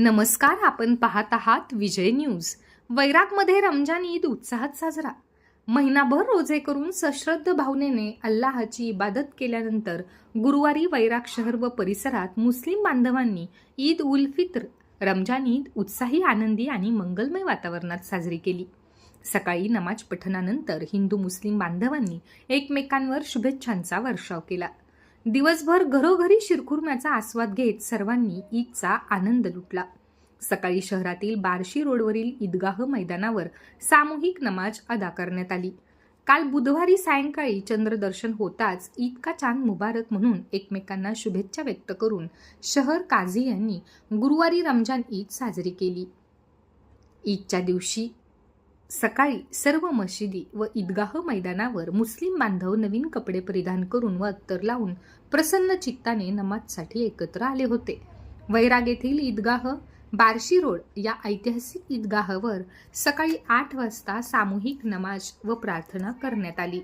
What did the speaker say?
नमस्कार आपण पाहत आहात विजय न्यूज. वैरागमध्ये रमजान ईद उत्साहात साजरा. महिनाभर रोजे करून सश्रद्ध भावनेने अल्लाहची इबादत केल्यानंतर गुरुवारी वैराग शहर व परिसरात मुस्लिम बांधवांनी ईद उल फित्र रमजान ईद उत्साही आनंदी आणि मंगलमय वातावरणात साजरी केली. सकाळी नमाज पठणानंतर हिंदू मुस्लिम बांधवांनी एकमेकांवर शुभेच्छांचा वर्षाव केला. दिवसभर घरोघरी शिरखुर्म्याचा आस्वाद घेत सर्वांनी ईदचा आनंद लुटला. सकाळी शहरातील बार्शी रोडवरील ईदगाह मैदानावर सामूहिक नमाज अदा करण्यात आली. काल बुधवारी सायंकाळी चंद्रदर्शन होताच ईद का चांद मुबारक म्हणून एकमेकांना शुभेच्छा व्यक्त करून शहर काझी यांनी गुरुवारी रमजान ईद साजरी केली. ईदच्या दिवशी सकाळी सर्व मशिदी व ईदगाह मैदानावर मुस्लिम बांधव नवीन कपडे परिधान करून व अत्तर लावून प्रसन्न चित्ताने नमाजसाठी एकत्र आले होते. वैराग येथील ईदगाह बार्शी रोड या ऐतिहासिक ईदगाहवर सकाळी आठ वाजता सामूहिक नमाज व प्रार्थना करण्यात आली.